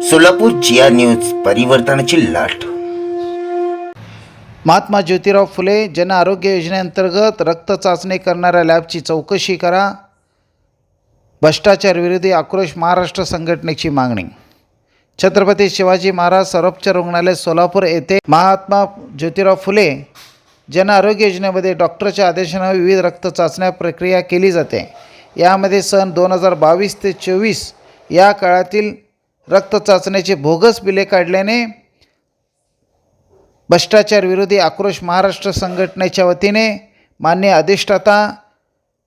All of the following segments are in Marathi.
सोलापूर जिया न्यूज परिवर्तनाची लाट. महात्मा ज्योतिराव फुले जन आरोग्य योजनेअंतर्गत रक्त चाचणी करणाऱ्या लॅबची चौकशी करा. भ्रष्टाचार विरोधी आक्रोश महाराष्ट्र संघटनेची मागणी. छत्रपती शिवाजी महाराज सर्वोपचार रुग्णालय सोलापूर येथे महात्मा ज्योतिराव फुले जन आरोग्य योजनेमध्ये डॉक्टरच्या आदेशानं विविध रक्त चाचण्या प्रक्रिया केली जाते. यामध्ये सन दोन हजार बावीस ते चोवीस या काळातील रक्त चाचण्याचे बोगस बिले काढल्याने भ्रष्टाचार विरोधी आक्रोश महाराष्ट्र संघटनेच्या वतीने मान्य अधिष्ठाता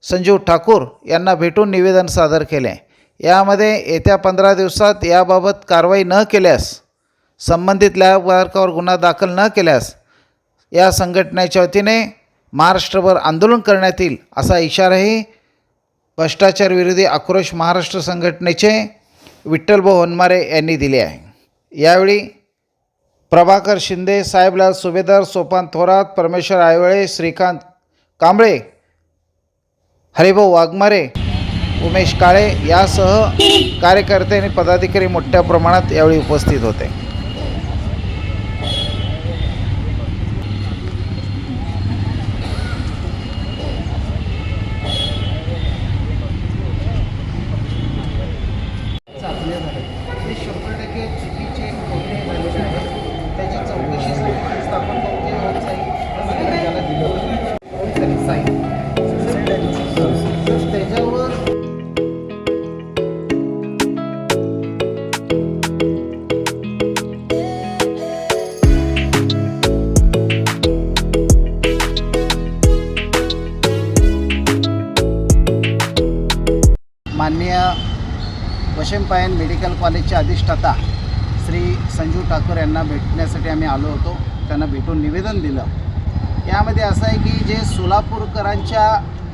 संजीव ठाकूर यांना भेटून निवेदन सादर केले. यामध्ये येत्या पंधरा दिवसात याबाबत कारवाई न केल्यास संबंधित लॅबधारकावर गुन्हा दाखल न केल्यास या संघटनेच्या वतीने महाराष्ट्रभर आंदोलन करण्यात येईल असा इशाराही भ्रष्टाचार विरोधी आक्रोश महाराष्ट्र संघटनेचे विठ्ठलभाऊ होनमारे यांनी दिली आहे. यावेळी प्रभाकर शिंदे साहेबलाल सुभेदार सोपान थोरात परमेश्वर आयवळे श्रीकांत कांबळे हरिभाऊ वाघमारे उमेश काळे यासह कार्यकर्ते आणि पदाधिकारी मोठ्या प्रमाणात यावेळी उपस्थित होते. त्याच्यावर माननीय वशेमपायन मेडिकल कॉलेजचे अधिष्ठाता श्री संजू ठाकूर यांना भेटण्यासाठी आम्ही आलो होतो. त्यांना भेटून निवेदन दिलं. यामध्ये असं आहे की जे सोलापूरकरांच्या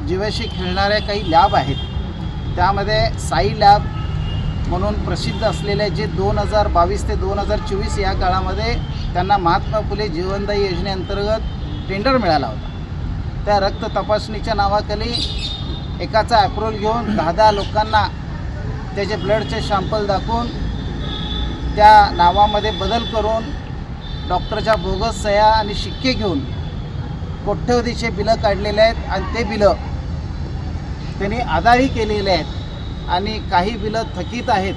जीवाशी खेळणाऱ्या काही लॅब आहेत त्यामध्ये साई लॅब म्हणून प्रसिद्ध असलेले जे दोन हजार बावीस ते दोन हजार चोवीस या काळामध्ये त्यांना महात्मा फुले जीवनदायी योजनेअंतर्गत टेंडर मिळाला होता. त्या रक्त तपासणीच्या नावाखाली एकाचा ॲप्रोल घेऊन दहा दहा लोकांना त्याचे ब्लडचे शॅम्पल दाखवून त्या नावामध्ये बदल करून डॉक्टरच्या बोगस सह्या आणि शिक्के घेऊन कोट्यवधीचे बिलं काढलेले आहेत आणि ते बिलं त्यांनी आदाही केलेले आहेत आणि काही बिलं थकीत आहेत.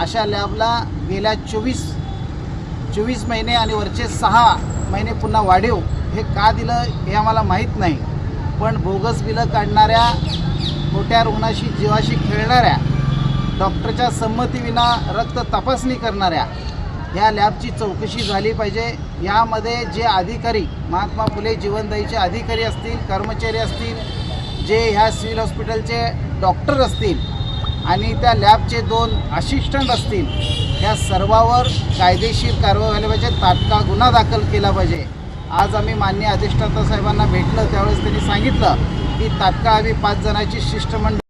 अशा लॅबला गेल्या चोवीस चोवीस महिने आणि वरचे सहा महिने पुन्हा वाढीव हे का दिलं हे आम्हाला माहीत नाही. पण बोगस बिलं काढणाऱ्या मोठ्या रुग्णाशी जीवाशी खेळणाऱ्या डॉक्टरच्या संमतीविना रक्त तपासणी करणाऱ्या ह्या लॅबची चौकशी झाली पाहिजे. यामध्ये जे अधिकारी महात्मा फुले जीवनदायीचे अधिकारी असतील कर्मचारी असतील जे ह्या सिव्हिल हॉस्पिटलचे डॉक्टर असतील आणि त्या लॅबचे दोन असिस्टंट असतील ह्या सर्वावर कायदेशीर कारवाई व्हायला पाहिजे तात्काळ गुन्हा दाखल केला पाहिजे. आज आम्ही मान्य अधिष्ठाता साहेबांना भेटलं त्यावेळेस त्यांनी सांगितलं की तात्काळ आम्ही पाच जणांची शिष्टमंडळ